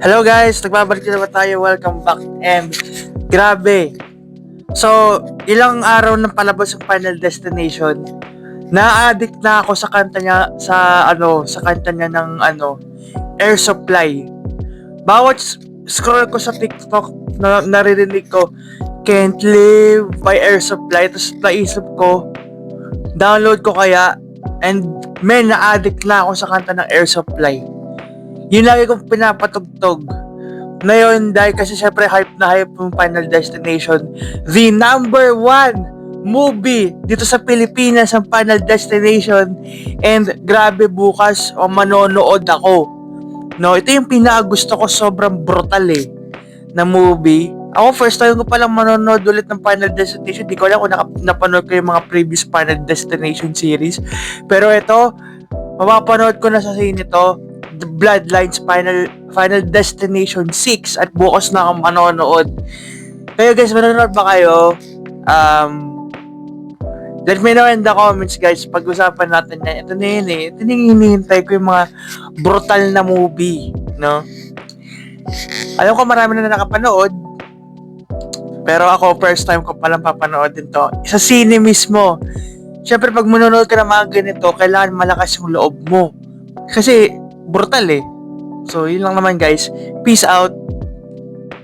Hello guys, nagbabalik na naman tayo. Welcome back. And grabe. So, ilang araw na palabas ang Final Destination. Na-addict na ako sa kanta niya sa ano, sa kanta niya ng ano, Air Supply. Bawat scroll ko sa TikTok, na, naririnig ko, Can't live by Air Supply. Tapos naisip ko, download ko kaya and men na-addict na ako sa kanta ng Air Supply. Yun lagi kong pinapatugtog. Ngayon, dahil kasi syempre hype na hype yung Final Destination, the number one movie dito sa Pilipinas ang Final Destination and grabe bukas o manonood ako. No, ito yung pinakagusto ko sobrang brutal eh na movie. Ako first time ko palang manonood ulit ng Final Destination. Di ko alam kung napanood ko yung mga previous Final Destination series. Pero ito, mapapanood ko na sa scene ito, The Bloodlines Final Final Destination 6 at bukas na akong manonood. Kayo guys, manonood ba kayo? Um, let me know in the comments guys. Pag-usapan natin yan. Ito na yun eh. Ito na yung hinihintay ko yung mga brutal na movie. No? Alam ko marami na nakapanood. Pero ako, first time ko palang papanood din to. Sa sine mismo. Siyempre, pag manonood ka ng mga ganito, kailangan malakas yung loob mo. Kasi, brutal eh. So, yun lang naman guys. Peace out.